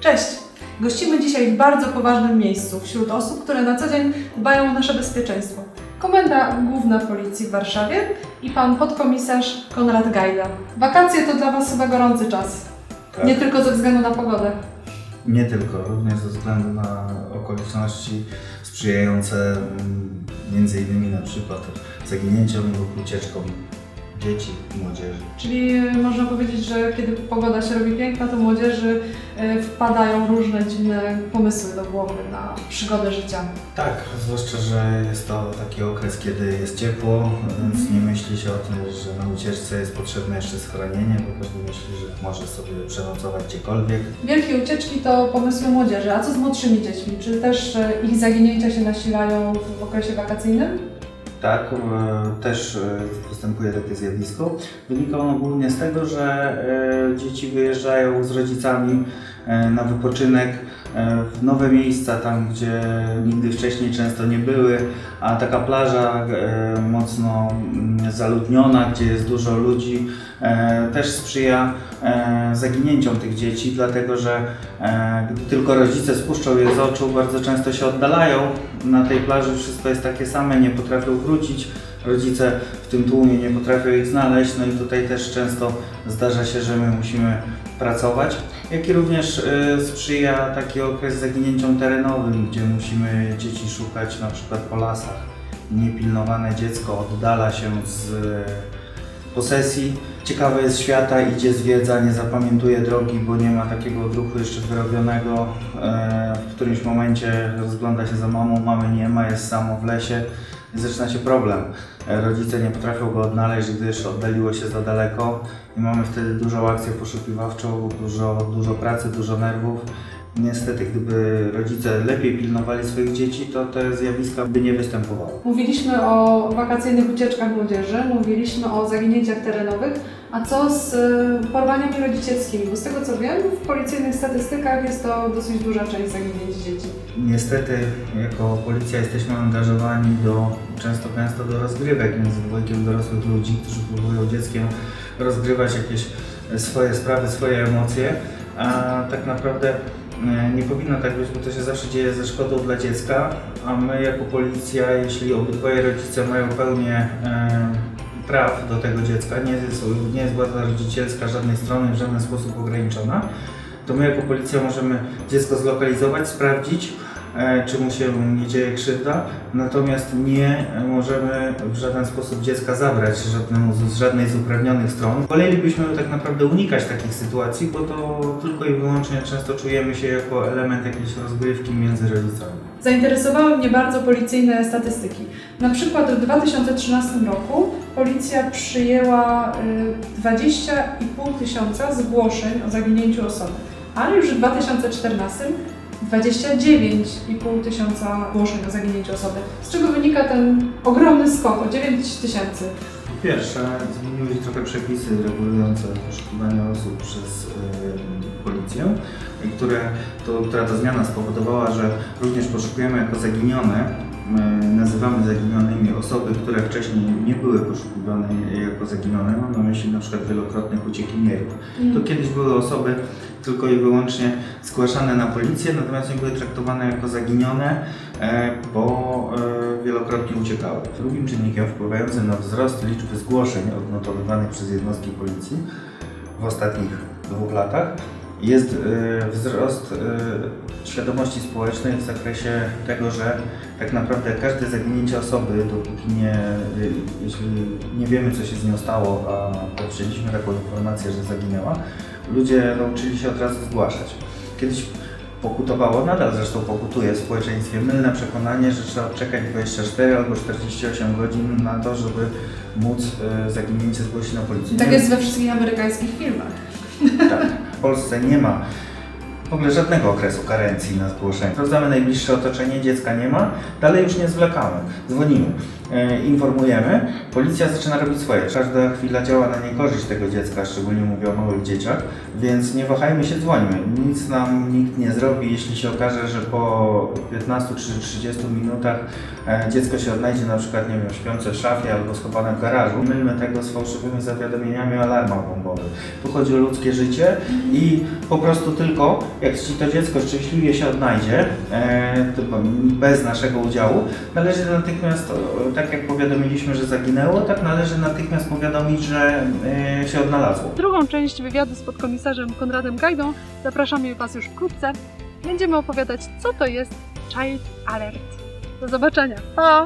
Cześć! Gościmy dzisiaj w bardzo poważnym miejscu wśród osób, które na co dzień dbają o nasze bezpieczeństwo. Komenda Główna Policji w Warszawie i pan podkomisarz Konrad Gajda. Wakacje to dla Was chyba gorący czas. Tak. Nie tylko ze względu na pogodę. Nie tylko, również ze względu na okoliczności sprzyjające mm, między innymi na przykład zaginięciom lub ucieczkom dzieci i młodzieży. Czyli e, można powiedzieć, że kiedy pogoda się robi piękna, to młodzieży e, wpadają różne dziwne pomysły do głowy na przygodę życia. Tak, zwłaszcza, że jest to taki okres, kiedy jest ciepło, więc nie myśli się o tym, że na ucieczce jest potrzebne jeszcze schronienie, bo każdy myśli, że może sobie przenocować gdziekolwiek. Wielkie ucieczki to pomysły młodzieży, a co z młodszymi dziećmi? Czy też e, ich zaginięcia się nasilają w okresie wakacyjnym? Tak, e, też e, występuje takie zjawisko. Wynika ono głównie z tego, że e, dzieci wyjeżdżają z rodzicami na wypoczynek e, w nowe miejsca, tam gdzie nigdy wcześniej często nie były, a taka plaża e, mocno mm, zaludniona, gdzie jest dużo ludzi, e, też sprzyja e, zaginięciom tych dzieci, dlatego że e, gdy tylko rodzice spuszczą je z oczu, bardzo często się oddalają. Na tej plaży wszystko jest takie same, nie potrafią wrócić. Rodzice w tym tłumie nie potrafią ich znaleźć, no i tutaj też często zdarza się, że my musimy pracować. Jak i również y, sprzyja taki okres zaginięciom terenowym, gdzie musimy dzieci szukać na przykład po lasach. Niepilnowane dziecko oddala się z posesji. Ciekawe jest świata, idzie zwiedza, nie zapamiętuje drogi, bo nie ma takiego odruchu jeszcze wyrobionego. E, W którymś momencie rozgląda się za mamą, mamy nie ma, jest samo w lesie zaczyna się problem. E, Rodzice nie potrafią go odnaleźć, gdyż oddaliło się za daleko i mamy wtedy dużą akcję poszukiwawczą, dużo, dużo pracy, dużo nerwów. Niestety, gdyby rodzice lepiej pilnowali swoich dzieci, to te zjawiska by nie występowały. Mówiliśmy o wakacyjnych ucieczkach młodzieży, mówiliśmy o zaginięciach terenowych, a co z e, porwaniami rodzicielskimi? Bo z tego co wiem, w policyjnych statystykach jest to dosyć duża część zaginięć dzieci. Niestety, jako policja jesteśmy angażowani do, często gęsto do rozgrywek między dwojgiem dorosłych ludzi, którzy próbują dzieckiem rozgrywać jakieś swoje sprawy, swoje emocje, a tak naprawdę e, nie powinno tak być, bo to się zawsze dzieje ze szkodą dla dziecka, a my jako policja, jeśli obydwoje rodzice mają pełnię e, praw do tego dziecka, nie jest, nie jest władza rodzicielska żadnej strony w żaden sposób ograniczona, to my jako policja możemy dziecko zlokalizować, sprawdzić, e, czy mu się nie dzieje krzywda, natomiast nie możemy w żaden sposób dziecka zabrać żadnemu z, żadnej z uprawnionych stron. Wolelibyśmy tak naprawdę unikać takich sytuacji, bo to tylko i wyłącznie często czujemy się jako element jakiejś rozgrywki między rodzicami. Zainteresowały mnie bardzo policyjne statystyki. Na przykład w 2013 roku policja przyjęła y, 20,5 tysiąca zgłoszeń o zaginięciu osoby, ale już w 2014 29,5 tysiąca zgłoszeń o zaginięciu osoby. Z czego wynika ten ogromny skok o 9 tysięcy? Po pierwsze, zmieniły się trochę przepisy regulujące poszukiwanie osób przez y, policję, które, to, która to zmiana spowodowała, że również poszukujemy jako zaginione, y, nazywamy zaginionymi osoby, które wcześniej nie były poszukiwane jako zaginione. Mam na myśli na przykład wielokrotnych uciekinierów. To kiedyś były osoby tylko i wyłącznie zgłaszane na policję, natomiast nie były traktowane jako zaginione, e, bo e, wielokrotnie uciekały. Drugim czynnikiem wpływającym na wzrost liczby zgłoszeń odnotowywanych przez jednostki policji w ostatnich dwóch latach jest e, wzrost świadomości społecznej w zakresie tego, że tak naprawdę każde zaginięcie osoby, dopóki nie, jeśli nie wiemy co się z nią stało, a otrzymaliśmy taką informację, że zaginęła, ludzie nauczyli się od razu zgłaszać. Kiedyś pokutowało, nadal zresztą pokutuje w społeczeństwie mylne przekonanie, że trzeba czekać 24 albo 48 godzin na to, żeby móc e, zaginięcie zgłosić na policję. Tak jest we wszystkich amerykańskich filmach. tak. W Polsce nie ma w ogóle żadnego okresu karencji na zgłoszenie. Sprawdzamy najbliższe otoczenie, dziecka nie ma, dalej już nie zwlekamy, dzwonimy. E, informujemy, policja zaczyna robić swoje. Każda chwila działa na niekorzyść tego dziecka, szczególnie mówię o małych dzieciach, więc nie wahajmy się, dzwońmy. Nic nam nikt nie zrobi, jeśli się okaże, że po 15 czy 30 minutach e, dziecko się odnajdzie na przykład, nie wiem, śpiące w szafie albo schowane w garażu. Mylmy tego z fałszywymi zawiadomieniami o. Tu chodzi o ludzkie życie i po prostu tylko, jak to dziecko szczęśliwie się odnajdzie, e, bez naszego udziału, należy natychmiast, tak jak powiadomiliśmy, że zaginęło, tak należy natychmiast powiadomić, że e, się odnalazło. Drugą część wywiadu z podkomisarzem Konradem Gajdą zapraszamy Was już wkrótce. Będziemy opowiadać, co to jest Child Alert. Do zobaczenia. Pa!